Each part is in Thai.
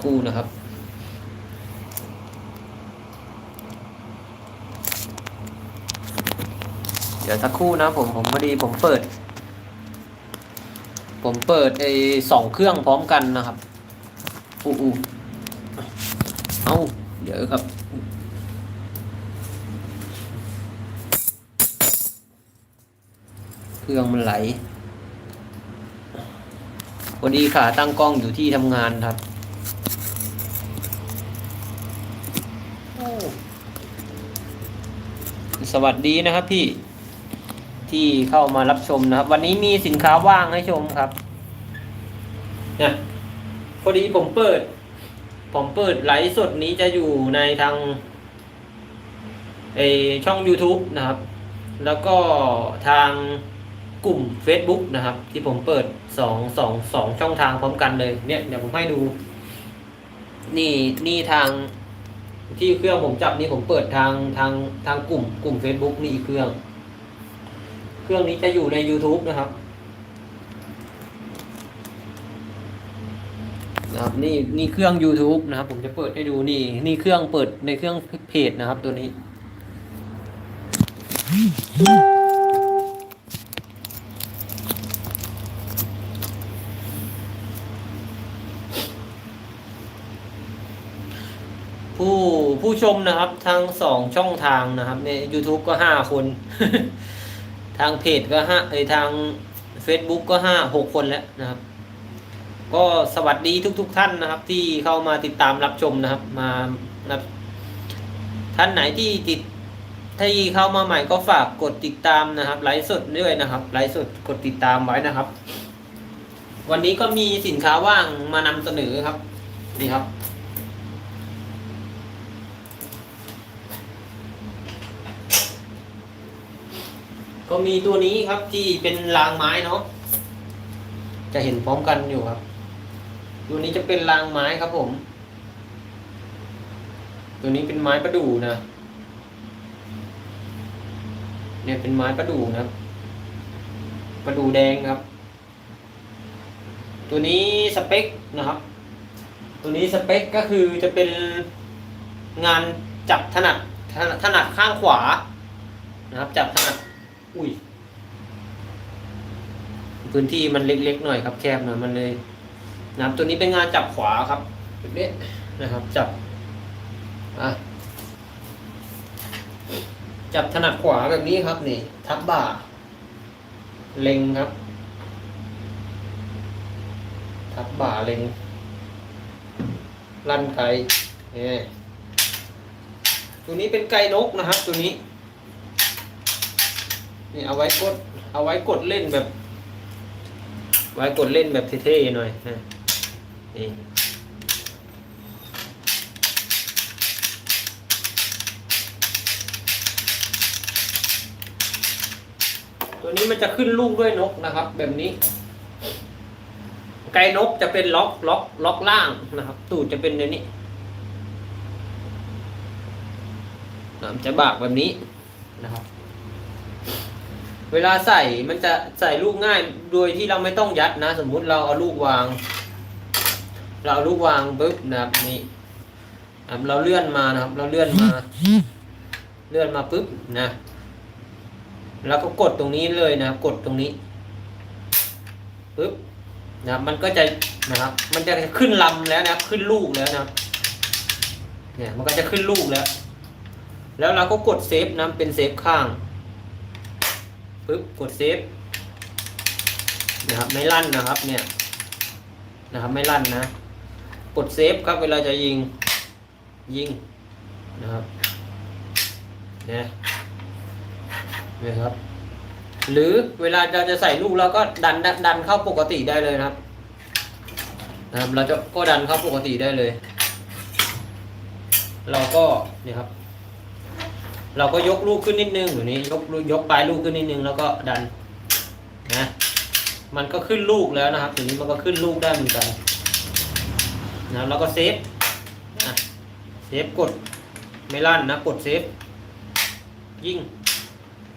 ครู่นะครับ เดี๋ยวสักครู่นะผมผมพอดีผมเปิด ผมเปิดไอ้สองเครื่องพร้อมกันนะครับอู้อู้เอาเดี๋ยวครับเครื่องมันไหลพอดีขาตั้งกล้องอยู่ที่ทำงานครับ สวัสดีนะครับพี่ที่เข้ามารับชมนะครับ วันนี้มีสินค้าว่างให้ชมครับเนี่ยพอดีผมเปิด ผมเปิดไลฟ์สดนี้จะอยู่ในทางไอช่อง YouTube นะครับ แล้วก็ทางกลุ่ม Facebook นะครับ ที่ผมเปิดสองสองสองช่องทางพร้อมกันเลยเนี่ยเดี๋ยวผมให้ดู นี่นี่ทาง ที่เครื่องผมจับนี่ผมเปิดทางทางทางกลุ่มกลุ่ม Facebook นี่อีกเครื่อง เครื่องนี้จะอยู่ใน YouTube นะครับนะครับนี่นี่เครื่อง YouTube นะครับ ผมจะเปิดให้ดูนี่ นี่เครื่องเปิดในเครื่องเพจนะครับ ตัวนี้ ผู้ ผู้ชมนะครับทั้งสองช่องทางนะครับใน YouTube ก็ห้าคน ทางเพจก็ห้าเอทาง Facebook ก็ห้าหกคนแล้วนะครับ ก็สวัสดีทุกๆทท่านนะครับ ที่เข้ามาติดตามรับชมนะครับ มานะท่านไหนที่ติดที่เข้ามาใหม่ก็ฝากกดติดตามนะครับ ไลฟ์สดด้วยนะครับ ไลฟ์สดกดติดตามไว้นะครับ วันนี้ก็มีสินค้าว่างมานำเสนอครับ นี่ครับ ก็มีตัวนี้ครับที่เป็นรางไม้เนาะจะเห็นพร้อมกันอยู่ครับ ตัวนี้จะเป็นรางไม้ครับผม ตัวนี้เป็นไม้ประดู่นะ เนี่ยเป็นไม้ประดู่นะครับประดู่แดงครับ ตัวนี้สเปคนะครับ ตัวนี้สเปคก็คือจะเป็นงานจับถนัดถนัดข้างขวานะครับ จับถนัด อุ้ย พื้นที่มันเล็กๆหน่อยครับแคบหน่อยมันเลยนะครับตัวนี้เป็นงานจับขวาครับแบบนี้นะครับ จับอะจับถนัดขวาแบบนี้ครับนี่ ทับบ่า เล็งครับ ทับบ่าเล็ง ลั่นไกเนี่ยตัวนี้เป็นไก่นกนะครับ ตัวนี้ นี่เอาไว้กด เอาไว้กดเล่นแบบ ไว้กดเล่นแบบเท่ๆหน่อยนะนี่ตัวนี้มันจะขึ้นลูกด้วยนกนะครับ แบบนี้ ไก่นกจะเป็นล็อกล็อกล็อกล่างนะครับ ตูดจะเป็นในนี้นะจะบากแบบนี้นะครับ เวลาใส่มันจะใส่ลูกง่ายโดยที่เราไม่ต้องยัดนะ สมมุติเราเอาลูกวาง เราเอาลูกวางปุ๊บนะครับนี่เราเลื่อนมานะครับ เราเลื่อนมา เลื่อนมาปุ๊บนะแล้วก็กดตรงนี้เลยนะกดตรงนี้ปุ๊บนะมันก็จะนะครับ มันจะขึ้นลำแล้วนะขึ้นลูกแล้วนะเนี่ยมันก็จะขึ้นลูกแล้ว แล้วเราก็กดเซฟนะเป็นเซฟข้าง ปึ๊บกดเซฟนะครับไม่ลั่นนะครับเนี่ยนะครับไม่ลั่นนะ กดเซฟครับเวลาจะยิงยิงนะครับเนี่ยนะครับ หรือเวลาเราจะใส่ลูกเราก็ดันดันเข้าปกติได้เลยนะครับนะครับเราจะก็ดันเข้าปกติได้เลย เราก็เนี่ยครับ เราก็ยกลูกขึ้นนิดนึงอยู่นี้ยกยกปลายลูกขึ้นนิดนึงแล้วก็ดันนะมันก็ขึ้นลูกแล้วนะครับอย่างนี้มันก็ขึ้นลูกได้เหมือนกันนะแล้วก็เซฟนะเซฟกดไม่ลั่นนะกดเซฟยิง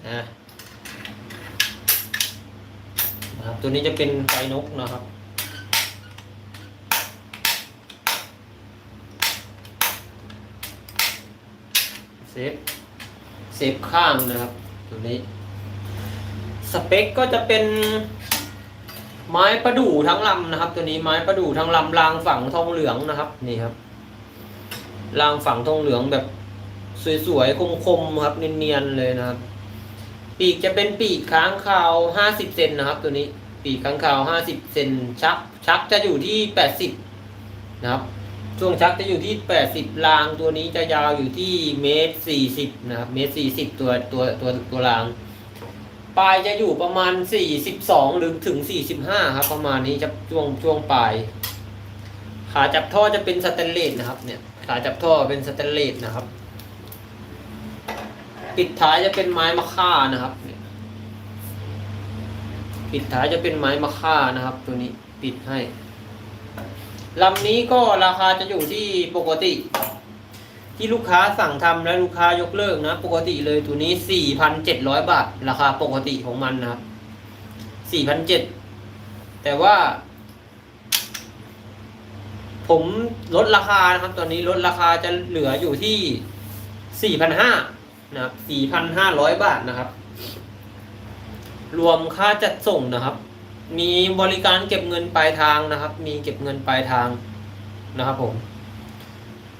นะนะครับตัวนี้จะเป็นไฟนกนะครับเซฟ เซฟข้างนะครับตัวนี้ สเปคก็จะเป็นไม้ประดู่ทั้งลำนะครับ ตัวนี้ไม้ประดู่ทั้งลำรางฝังทองเหลืองนะครับนี่ครับรางฝังทองเหลืองแบบสวยๆคมๆครับเนียนๆเลยนะครับ ปีกจะเป็นปีกค้างคาวห้าสิบเซนนะครับ ตัวนี้ปีกค้างคาวห้าสิบเซนชักชักจะอยู่ที่แปดสิบนะครับ ช่วงชักจะอยู่ที่แปดสิบรางตัวนี้จะยาวอยู่ที่เมตรสี่สิบนะครับ เมตรสี่สิบตัวตัวตัวตัวราง ปลายจะอยู่ประมาณสี่สิบสองหรือถึงสี่สิบห้าครับ ประมาณนี้จะช่วงช่วงปลาย ขาจับท่อจะเป็นสแตนเลสนะครับ เนี่ย ขาจับท่อเป็นสแตนเลสนะครับ ปิดท้ายจะเป็นไม้มะค่านะครับ ปิดท้ายจะเป็นไม้มะค่านะครับ ตัวนี้ปิดให้ ลำนี้ก็ราคาจะอยู่ที่ปกติ ที่ลูกค้าสั่งทำและลูกค้ายกเลิกนะ ปกติเลยตัวนี้สี่พันเจ็ดร้อยบาท ราคาปกติของมันนะครับสี่พันเจ็ดแต่ว่า ผมลดราคานะครับ ตอนนี้ลดราคาจะเหลืออยู่ที่สี่พันะครับสี่พันห้าร้อยบาทนะครับ รวมค่าจัดส่งนะครับ มีบริการเก็บเงินปลายทางนะครับ มีเก็บเงินปลายทางนะครับผม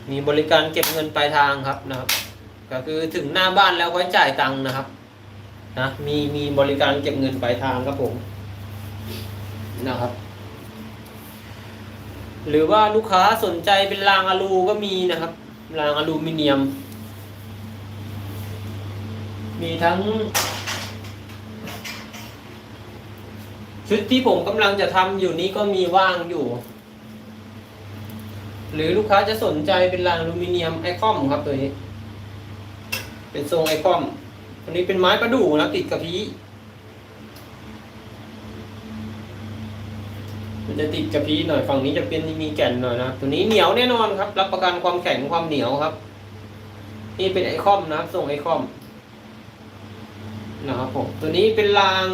มีบริการเก็บเงินปลายทางครับนะครับ ก็คือถึงหน้าบ้านแล้วก็จ่ายตังค์นะครับนะมีมีบริการเก็บเงินปลายทางครับผมนะครับ หรือว่าลูกค้าสนใจเป็นรางอะลูก็มีนะครับ รางอลูมิเนียม มีทั้ง ชุดที่ผมกำลังจะทำอยู่นี้ก็มีว่างอยู่ หรือลูกค้าจะสนใจเป็นรางอลูมิเนียมไอคอมครับตัวนี้ เป็นทรงไอคอมตัวนี้เป็นไม้ประดู่นะติดกับพีมันจะติดกับพีหน่อยฝั่งนี้จะเป็นมีแก่นหน่อยนะตัวนี้เหนียวแน่นอนครับ รับประกันความแข็งความเหนียวครับ นี่เป็นไอคอมนะครับทรงไอคอมนะครับผมตัวนี้เป็นราง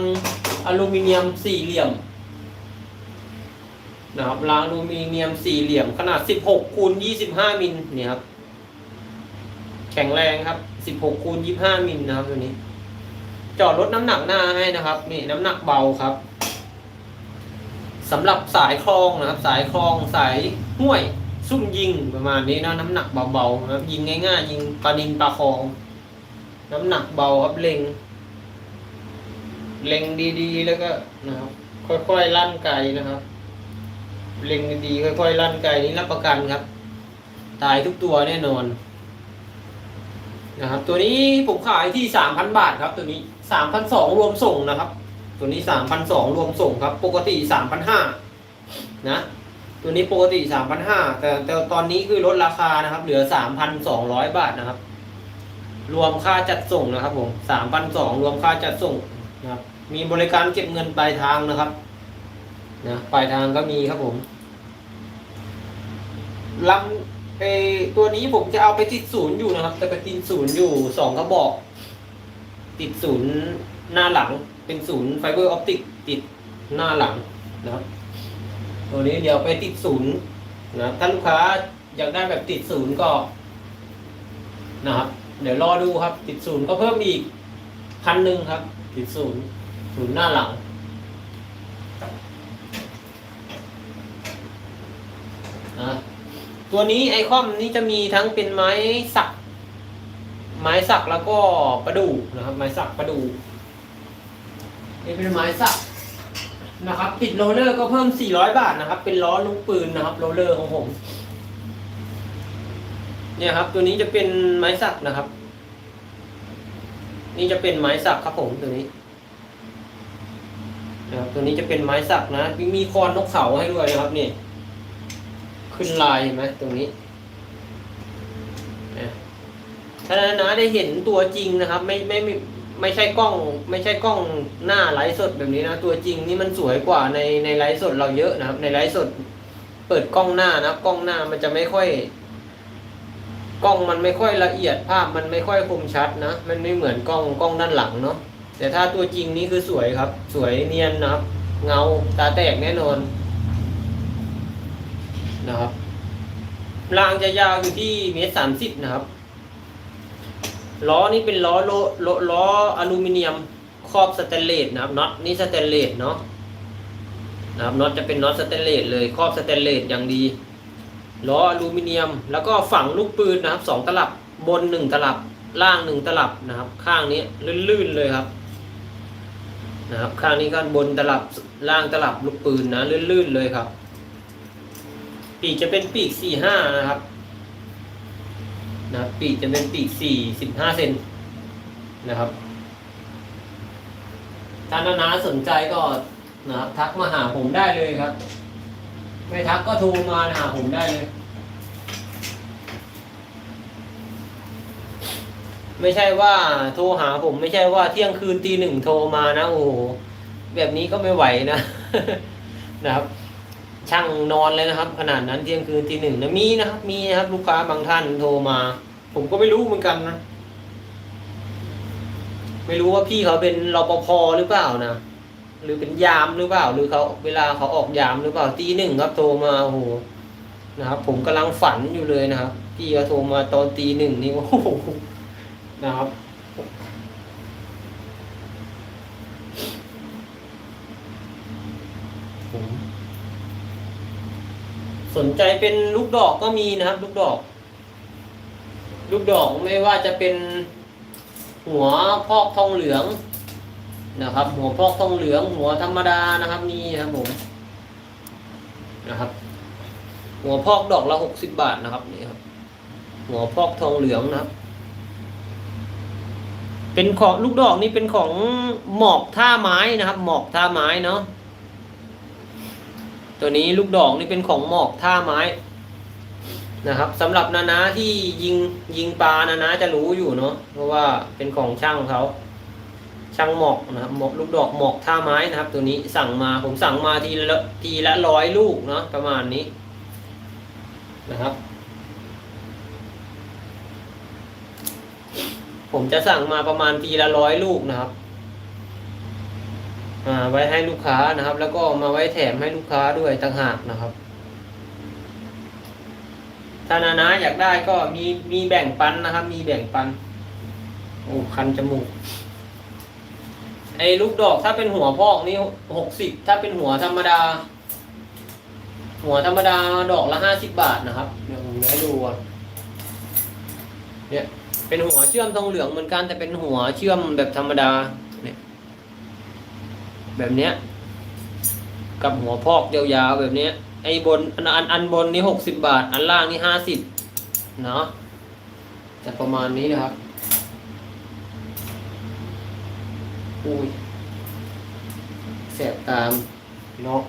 อลูมิเนียมสี่เหลี่ยมนะครับรางอลูมิเนียมสี่เหลี่ยมขนาด 16คูณ25 มิลเนี่ยครับ แข็งแรงครับ 16คูณ25 มิลนะครับตัวนี้ จอดรถน้ำหนักหน้าให้นะครับ นี่น้ำหนักเบาครับสำหรับสายคลองนะครับ สายคลองสายห้วยซุ่มยิงประมาณนี้นะน้ำหนักเบาๆนะครับยิงง่ายๆ ยิงปลานินปลาคลอง น้ำหนักเบาครับเล็ง เล็งดีๆ แล้วก็นะครับ ค่อยๆลั่นไกนะครับ เล็งดีๆค่อยๆลั่นไกนี้รับประกันครับ ตายทุกตัวแน่นอน นะครับ ตัวนี้ผมขายที่สามพันบาทครับ ตัวนี้สามพันสองรวมส่งนะครับ ตัวนี้สามพันสองรวมส่งครับ ปกติสามพันห้านะ ตัวนี้ปกติสามพันห้าแต่แต่ตอนนี้คือลดราคานะครับ เหลือสามพันสองร้อยบาทนะครับรวมค่าจัดส่งนะครับผมสามพันสองรวมค่าจัดส่งนะครับ มีบริการเก็บเงินปลายทางนะครับนะปลายทางก็มีครับผมลำไอตัวนี้ผมจะเอาไปติดศูนย์อยู่นะครับ จะไปติดศูนย์อยู่สองกระบอก ติดศูนย์หน้าหลัง เป็นศูนย์ไฟเบอร์ออปติกติดหน้าหลังนะครับตัวนี้เดี๋ยวไปติดศูนย์นะถ้าลูกค้าอยากได้แบบติดศูนย์ก็นะครับ เดี๋ยวรอดูครับ ติดศูนย์ก็เพิ่มอีกพันหนึ่งครับ ติดศูนย์ ศูนย์หน้าหลังนะตัวนี้ไอคอมนี้จะมีทั้งเป็นไม้สัก ไม้สักแล้วก็ประดูนะครับ ไม้สักประดูนี่เป็นไม้สักนะครับ ติดโรลเลอร์ก็เพิ่ม 400 บาทนะครับ เป็นล้อลูกปืนนะครับโรลเลอร์ของผม เนี่ยครับ ตัวนี้จะเป็นไม้สักนะครับ นี่จะเป็นไม้สักครับผมตัวนี้ นะครับตัวนี้จะเป็นไม้สักนะมีมีคอนนกเขาให้ด้วยนะครับนี่ ขึ้นลายเห็นไหมตรงนี้เนี่ยถ้านะได้เห็นตัวจริงนะครับ ไม่ไม่ไม่ไม่ใช่กล้อง ไม่ใช่กล้องหน้าไลฟ์สดแบบนี้นะตัวจริงนี่มันสวยกว่าในในไลฟ์สดเราเยอะนะครับ ในไลฟ์สด เปิดกล้องหน้านะกล้องหน้ามันจะไม่ค่อย กล้องมันไม่ค่อยละเอียดภาพมันไม่ค่อยคมชัดนะมันไม่เหมือนกล้องกล้องด้านหลังเนาะ แต่ถ้าตัวจริงนี่คือสวยครับ สวยเนียนนะครับ เงาตาแตกแน่นอนนะครับรางจะยาวอยู่ที่เมตรสามสิบนะครับ ล้อนี่เป็นล้อโลโลล้ออลูมิเนียมครอบสแตนเลสนะครับน็อตนี่สแตนเลสเนาะนะครับน็อตจะเป็นน็อตสแตนเลสเลยครอบสแตนเลสอย่างดีล้ออลูมิเนียม แล้วก็ฝังลูกปืนนะครับสองตลับบนหนึ่งตลับล่างหนึ่งตลับนะครับ ข้างนี้ลื่นๆเลยครับ นะครับ ข้างนี้ก็บนตลับล่างตลับลูกปืนนะลื่นๆเลยครับ ปีกจะเป็นปีกสี่ห้านะครับนะปีกจะเป็นปีกสี่สิบห้าเซนนะครับถ้านานาสนใจก็นะครับทักมาหาผมได้เลยครับ ไม่ทักก็โทรมาหาผมได้เลย ไม่ใช่ว่าโทรหาผม ไม่ใช่ว่าเที่ยงคืนตีหนึ่งโทรมานะโอ้โหแบบนี้ก็ไม่ไหวนะนะครับ ช่างนอนเลยนะครับ ขนาดนั้นเที่ยงคืนตีหนึ่งนะมีนะครับ มีนะครับ ลูกค้าบางท่านโทรมา ผมก็ไม่รู้เหมือนกันนะไม่รู้ว่าพี่เขาเป็นรปภหรือเปล่านะหรือเป็นยามหรือเปล่า หรือเขาเวลาเขาออกยามหรือเปล่าตีหนึ่งครับโทรมาโอ้โหนะครับ ผมกำลังฝันอยู่เลยนะครับพี่เขาโทรมาตอนตีหนึ่งนี่โอ้โห นะครับ สนใจเป็นลูกดอกก็มีนะครับ ลูกดอก ลูกดอกไม่ว่าจะเป็นหัวพอกทองเหลืองนะครับ หัวพอกทองเหลือง หัวธรรมดานะครับมีครับผมนะครับ หัวพอกดอกละหกสิบบาทนะครับนี่ครับ หัวพอกทองเหลืองนะครับ เป็นของลูกดอกนี่เป็นของหมอกท่าไม้นะครับ หมอกท่าไม้เนาะตัวนี้ลูกดอกนี่เป็นของหมอกท่าไม้นะครับสำหรับนานาที่ยิงยิงปลานานาจะรู้อยู่เนาะเพราะว่าเป็นของช่างเขาช่างหมอกนะครับหมอกลูกดอกหมอกท่าไม้นะครับ ตัวนี้สั่งมาผมสั่งมาทีละทีละร้อยลูกเนาะประมาณนี้นะครับ ผมจะสั่งมาประมาณทีละร้อยลูกนะครับอ่าไว้ให้ลูกค้านะครับ แล้วก็มาไว้แถมให้ลูกค้าด้วยต่างหากนะครับ ถ้านานาอยากได้ก็มีมีแบ่งปันนะครับ มีแบ่งปันโอ้คันจมูกไอ้ลูกดอกถ้าเป็นหัวพอกนี่หกสิบถ้าเป็นหัวธรรมดา หัวธรรมดาดอกละห้าสิบบาทนะครับเดี๋ยวผมให้ดูก่อนเนี่ย เป็นหัวเชื่อมทองเหลืองเหมือนกัน แต่เป็นหัวเชื่อมแบบธรรมดาเนี่ยแบบเนี้ย กับหัวพอกยาวๆแบบเนี้ยไอ้บนอันอันอันบนนี่หกสิบบาท อันล่างนี่ห้าสิบเนาะจะประมาณนี้นะครับอุ้ยแสบตามเนาะ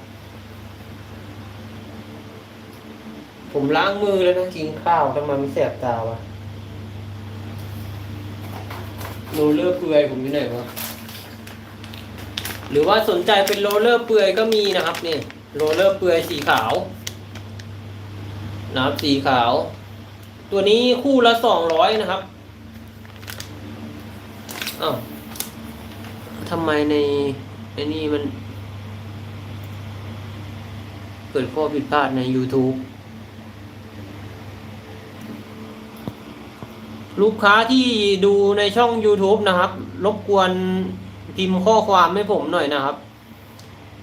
ผมล้างมือแล้วนะกินข้าวทำไมมันแสบตาวะ โรลเลอร์เปลือยผมอยู่ไหนวะหรือว่าสนใจเป็นโรลเลอร์เปลือยก็มีนะครับนี่โรลเลอร์เปลือยสีขาวนะครับสีขาว ตัวนี้คู่ละสองร้อยนะครับอ้าวทำไมในในนี่มัน เกิดข้อผิดพลาดใน YouTube ลูกค้าที่ดูในช่อง YouTube นะครับ รบกวนพิมพ์ข้อความให้ผมหน่อยนะครับ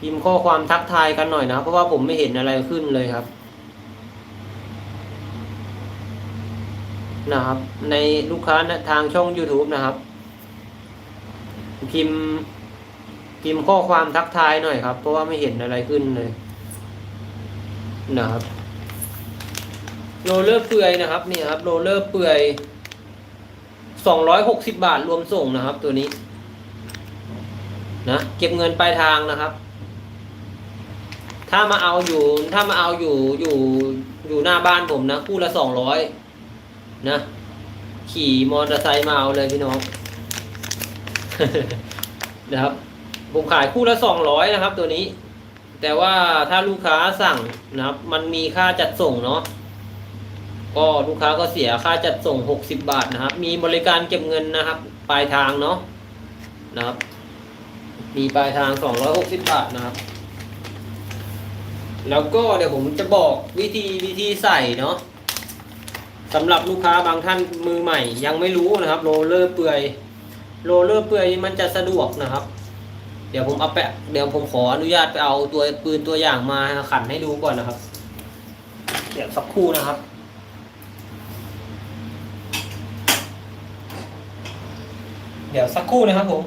พิมพ์ข้อความทักทายกันหน่อยนะเพราะว่าผมไม่เห็นอะไรขึ้นเลยครับ นะครับ ในลูกค้าทางช่อง YouTube นะครับ พิมพ์ พิมพ์ข้อความทักทายหน่อยครับ เพราะว่าไม่เห็นอะไรขึ้นเลย นะครับโรลเลอร์เปื่อยนะครับนี่ครับโรลเลอร์เปื่อย สองร้อยหกสิบาทรวมส่งนะครับ ตัวนี้ นะเก็บเงินปลายทางนะครับ ถ้ามาเอาอยู่ ถ้ามาเอาอยู่อยู่อยู่หน้าบ้านผมนะคู่ละสองร้อยนะ ขี่มอเตอร์ไซค์มาเอาเลยพี่น้องนะครับผมขายคู่ละสองร้อยนะครับ ตัวนี้ แต่ว่าถ้าลูกค้าสั่งนะครับ มันมีค่าจัดส่งเนาะ ก็ลูกค้าก็เสียค่าจัดส่ง 60 บาทนะครับ มีบริการเก็บเงินนะครับ ปลายทางเนาะนะครับ มีปลายทาง 260 บาทนะครับ แล้วก็เดี๋ยวผมจะบอกวิธีวิธีใส่เนาะสำหรับลูกค้าบางท่านมือใหม่ ยังไม่รู้นะครับ โรเลอร์เปื่อยโรเลอร์เปื่อยมันจะสะดวกนะครับ เดี๋ยวผมเอาแปะเดี๋ยวผมขออนุญาตไปเอาตัวปืนตัวอย่างมาขันให้ดูก่อนนะครับ เดี๋ยวสักครู่นะครับ เดี๋ยวสักครู่นะครับผม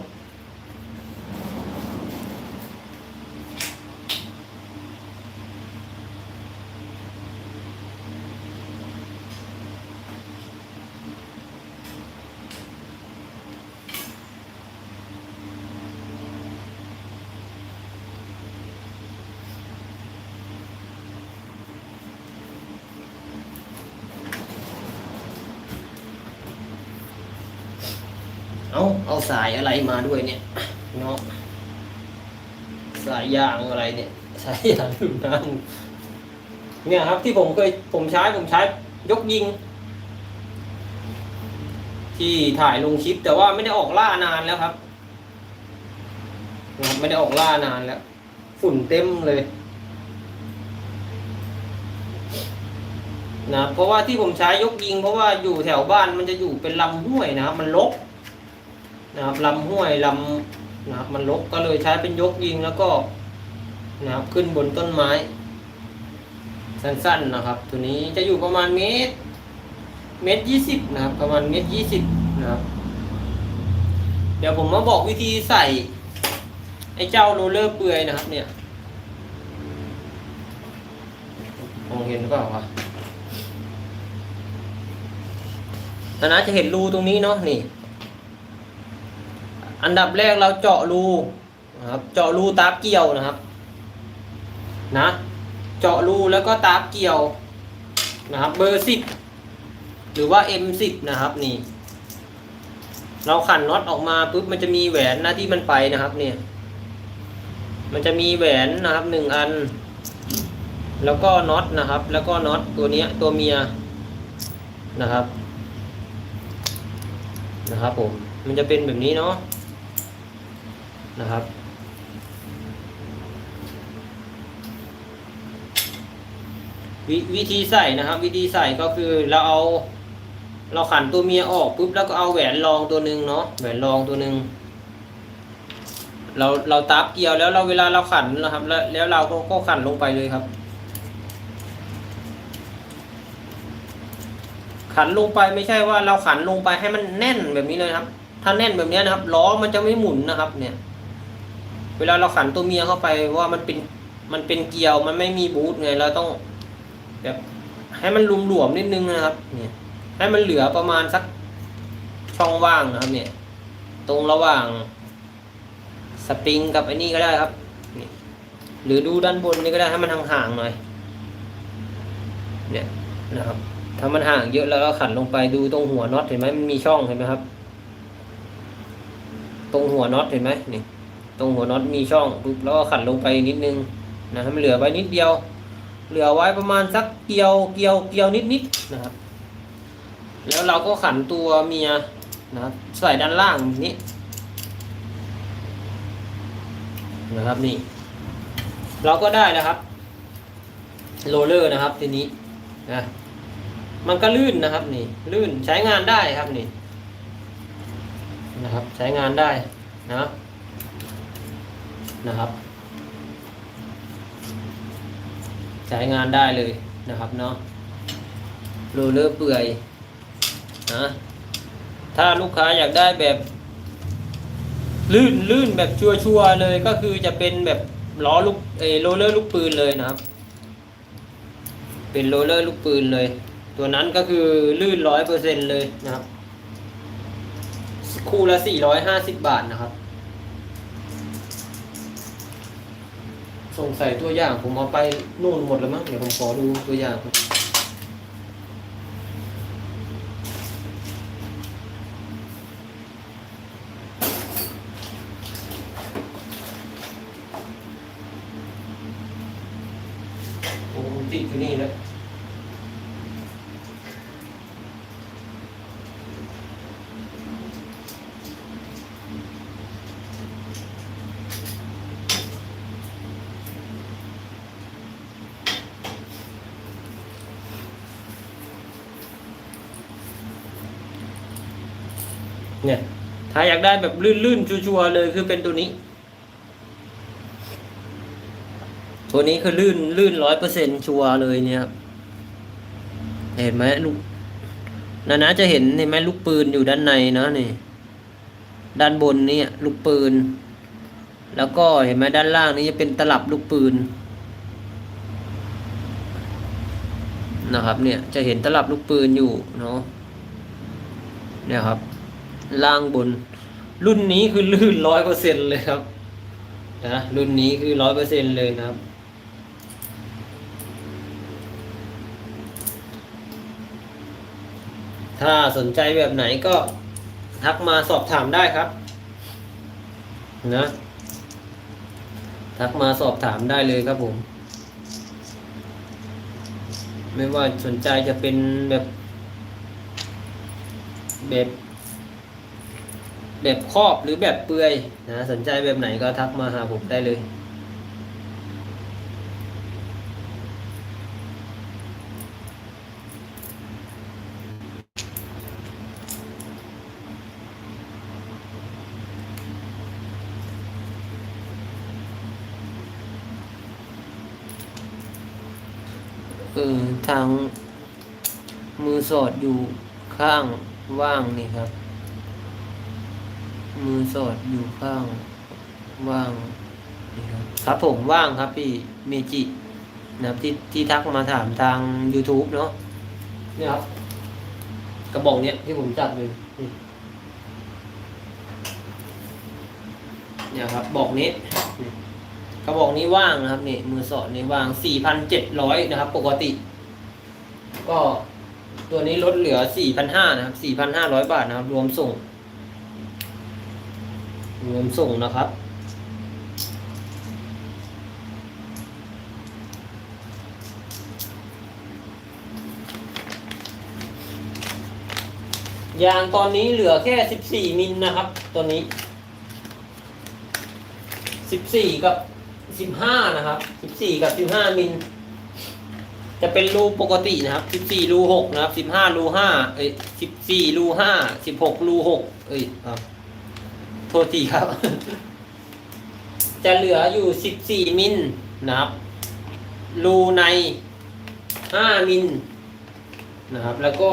เอาเอาสายอะไร มาด้วยเนี่ยเนาะสายยางอะไรเนี่ยสายยางดูน้ำเนี่ยครับที่ผมเคยผมใช้ผมใช้ยกยิง ที่ถ่ายลงคลิปแต่ว่าไม่ได้ออกล่านานแล้วครับนะครับไม่ได้ออกล่านานแล้ว ฝุ่นเต็มเลยนะเพราะว่าที่ผมใช้ยกยิง เพราะว่าอยู่แถวบ้านมันจะอยู่เป็นลำห้วยนะครับมันลก นะครับลำห้วยลำนะครับมันลกก็เลยใช้เป็นยกยิงแล้วก็นะครับขึ้นบนต้นไม้ สั้นๆนะครับ ตัวนี้จะอยู่ประมาณเมตรเมตรยี่สิบนะครับ ประมาณเมตรยี่สิบนะครับ เดี๋ยวผมมาบอกวิธีใส่ ไอ้เจ้าโรลเลอร์เปลือยนะครับเนี่ยมองเห็นหรือเปล่าวะอันนั้นจะเห็นรูตรงนี้เนาะนี่ อันดับแรกเราเจาะรูนะครับ เจาะรูตาบเกี่ยวนะครับ นะ เจาะรูแล้วก็ตาบเกี่ยวนะครับ เบอร์สิบหรือว่า M10 นะครับนี่ เราขันน็อตออกมาปุ๊บมันจะมีแหวนนะที่มันไปนะครับ เนี่ย มันจะมีแหวนนะครับหนึ่งอัน แล้วก็น็อตนะครับ แล้วก็น็อตตัวเนี้ยตัวเมียนะครับ นะครับผม มันจะเป็นแบบนี้เนาะ นะครับววิธีใส่นะครับ วิธีใส่ก็คือเราเอา เราขันตัวเมียออกปุ๊บแล้วก็เอาแหวนรองตัวหนึ่งเนาะแหวนรองตัวหนึ่งเราเราตับเกี่ยวแล้วเราเวลาเราขันนะครับ แล้วแล้วเราก็ก็ขันลงไปเลยครับ ขันลงไปไม่ใช่ว่าเราขันลงไปให้มันแน่นแบบนี้เลยครับ ถ้าแน่นแบบนี้นะครับล้อมันจะไม่หมุนนะครับ เนี่ย เวลาเราขันตัวเมียเข้าไปว่ามันเป็นมันเป็นเกลียวมันไม่มีบูทไงเราต้องแบบให้มันหลวมๆนิดนึงนะครับ เนี่ย ให้มันเหลือประมาณสักช่องว่างนะครับ เนี่ย ตรงระหว่างสปริงกับไอ้นี่ก็ได้ครับนี่หรือดูด้านบนนี่ก็ได้ให้มันห่างๆหน่อย เนี่ยนะครับ ถ้ามันห่างเยอะแล้วเราขันลงไปดูตรงหัวน็อตเห็นไหมมันมีช่องเห็นไหมครับ ตรงหัวน็อตเห็นไหมนี่ ตรงหัวน็อตมีช่องปุ๊บแล้วก็ขันลงไปนิดนึงนะให้มันเหลือไว้นิดเดียว เหลือไว้ประมาณสักเกียวเกียวเกียวนิดนิดนะครับ แล้วเราก็ขันตัวเมียนะครับใส่ด้านล่างนี้นะครับนี่ เราก็ได้แล้วครับโรเลอร์นะครับทีนี้นะมันก็ลื่นนะครับนี่ลื่นใช้งานได้ครับนี่นะครับ ใช้งานได้นะ นะครับ ใช้งานได้เลยนะครับเนาะโรเลอร์เปื่อยนะถ้าลูกค้าอยากได้แบบ ลื่นลื่นแบบชัวชัวเลยก็คือจะเป็นแบบล้อลูกเอโรเลอร์ลูกปืนเลยนะครับ เป็นโรเลอร์ลูกปืนเลย ตัวนั้นก็คือลื่นร้อยเปอร์เซ็นเลยนะครับ คู่ละสี่ร้อยห้าสิบบาทนะครับ สงสัยตัวอย่างผมเอาไปนู่นหมดแล้วมั้งเดี๋ยวผมขอดูตัวอย่างครับโอ้ผมติดอยู่นี่แล้ว เนี่ย ถ้าอยากได้แบบลื่นๆชัวร์ๆเลยคือเป็นตัวนี้ ตัวนี้คือลื่นลื่นร้อยเปอร์เซ็นชัวร์เลยเนี่ยครับเห็นไหมลูกนะนะจะเห็นเห็นไหมลูกปืนอยู่ด้านในนะนี่ ด้านบนนี่ลูกปืน แล้วก็เห็นไหมด้านล่างนี่จะเป็นตลับลูกปืนนะครับเนี่ยจะเห็นตลับลูกปืนอยู่เนาะเนี่ยครับ ล่างบน รุ่นนี้คือลื่นร้อยเปอร์เซ็นเลยครับนะรุ่นนี้คือร้อยเปอร์เซ็นเลยนะครับถ้าสนใจแบบไหนก็ทักมาสอบถามได้ครับนะทักมาสอบถามได้เลยครับผม ไม่ว่าสนใจจะเป็นแบบแบบ แบบครอบหรือแบบเปลือยนะสนใจแบบไหนก็ทักมาหาผมได้เลย เออทางมือสอดอยู่ข้างว่างนี่ครับ มือสอดอยู่ข้างว่างนะครับครับผมว่างครับพี่เมจินะครับที่ที่ทักมาถามทาง YouTube เนาะเนี่ยครับ กระบอกเนี้ยที่ผมจับเลยเนี่ยครับ บอกนี้กระบอกนี้ว่างนะครับนี่มือสอดนี่ว่างสี่พันเจ็ดร้อยนะครับ ปกติ ก็ตัวนี้ลดเหลือสี่พันห้านะครับสี่พันห้าร้อยบาทนะครับ รวมส่ง รวมส่งนะครับ ยางตอนนี้เหลือแค่ 14 มิลนะครับตัวนี้ 14 กับ 15 นะครับ 14 กับ 15 มิล จะเป็นรูปกตินะครับ 14 รู6นะครับ 15 รู5เอ้ย14 รู5 16 รู6เอ้ยครับ โทษทีครับ จะเหลืออยู่14มิลนะครับ รูใน5มิลนะครับ แล้วก็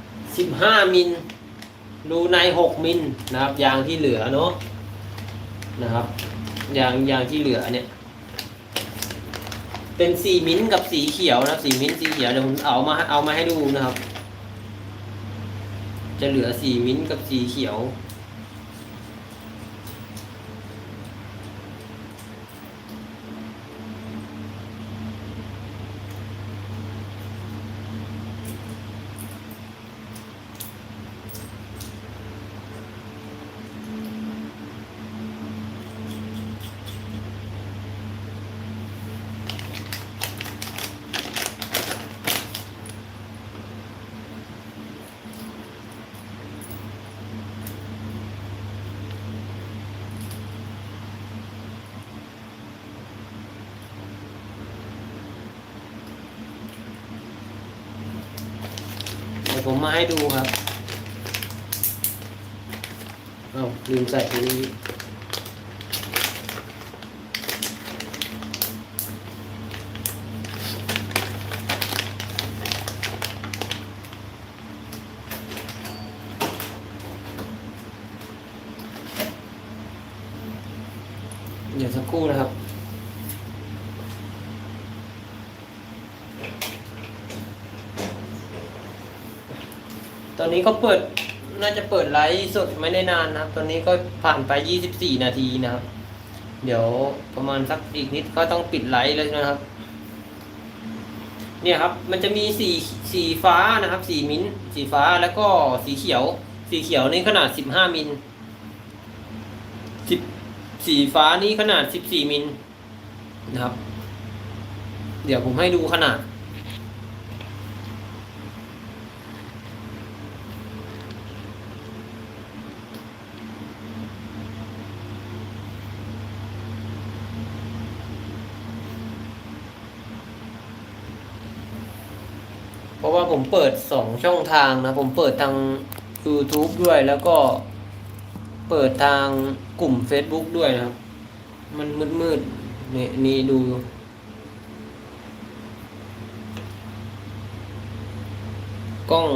15มิลรูใน6มิลนะครับ ยางที่เหลือเนาะนะครับ ยางยางที่เหลือเนี่ย เป็นสีมิ้นท์กับสีเขียวนะครับสีมิ้นท์สีเขียวเดี๋ยวผมเอามาเอามาให้ดูนะครับ จะเหลือสีมิ้นท์กับสีเขียว ผมมาให้ดูครับ เอาลืมใส่ตรงนี้ เดี๋ยวสักครู่นะครับ ตอนนี้ก็เปิดน่าจะเปิดไลฟ์สดไม่ได้นานนะครับ ตอนนี้ก็ผ่านไป 24 นาทีนะครับ เดี๋ยวประมาณสักอีกนิดก็ต้องปิดไลฟ์แล้วนะครับ เนี่ยครับ มันจะมีสีสีฟ้านะครับ สีมิ้นสีฟ้าแล้วก็สีเขียว สีเขียวนี่ขนาด 15 มิลสิบสีฟ้านี่ขนาด 14 มิลนะครับ เดี๋ยวผมให้ดูขนาด เพราะว่า ผมเปิดสองช่องทางนะ ผมเปิดทาง YouTube ด้วยแล้วก็เปิดทางกลุ่ม Facebook ด้วยนะครับ มันมืดๆนี่นี่ดู กล้อง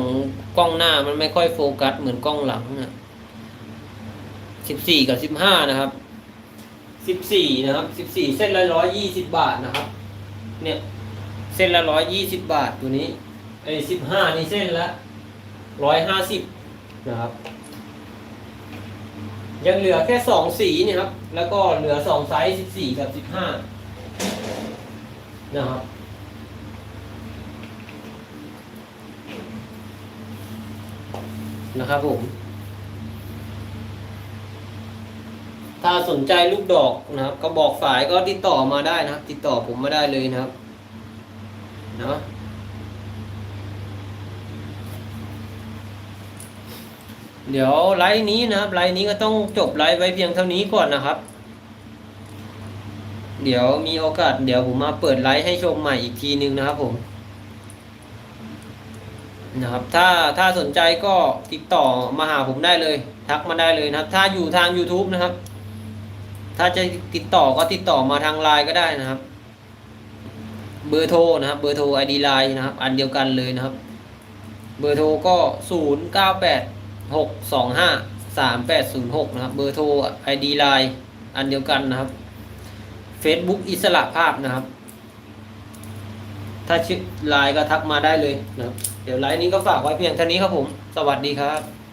กล้องหน้ามันไม่ค่อยโฟกัสเหมือนกล้องหลังนะสิบสี่กับสิบห้านะครับสิบสี่นะครับสิบสี่เส้นละร้อยยี่สิบบาทนะครับ เนี่ย เส้นละร้อยยี่สิบบาทตัวนี้ ไอ้สิบห้านี่เส้นละร้อยห้าสิบนะครับ ยังเหลือแค่สองสีเนี่ยครับ แล้วก็เหลือสองไซส์สิบสี่กับสิบห้านะครับนะครับผม ถ้าสนใจลูกดอกนะครับ ก็บอกฝ่ายก็ติดต่อมาได้นะครับ ติดต่อผมมาได้เลยนะครับ เนาะ เดี๋ยวไลฟ์นี้นะครับไลฟ์นี้ก็ต้องจบไลฟ์ไว้เพียงเท่านี้ก่อนนะครับ เดี๋ยวมีโอกาส เดี๋ยวผมมาเปิดไลฟ์ให้ชมใหม่อีกทีนึงนะครับผมนะครับถ้าถ้าสนใจก็ติดต่อมาหาผมได้เลย ทักมาได้เลยนะครับ ถ้าอยู่ทาง YouTube นะครับ ถ้าจะติดต่อก็ติดต่อมาทางไลน์ก็ได้นะครับ เบอร์โทรนะครับ เบอร์โทร ID ไลน์นะครับ อันเดียวกันเลยนะครับ เบอร์โทรก็ศูนย์เก้าแปด หกสองห้าสามแปดศูนย์หกนะครับ เบอร์โทรไอดีไลน์อันเดียวกันนะครับ Facebook อิสระภาพนะครับ ถ้าชื่อไลน์ก็ทักมาได้เลยนะครับ เดี๋ยวไลน์นี้ก็ฝากไว้เพียงเท่านี้ครับผม สวัสดีครับ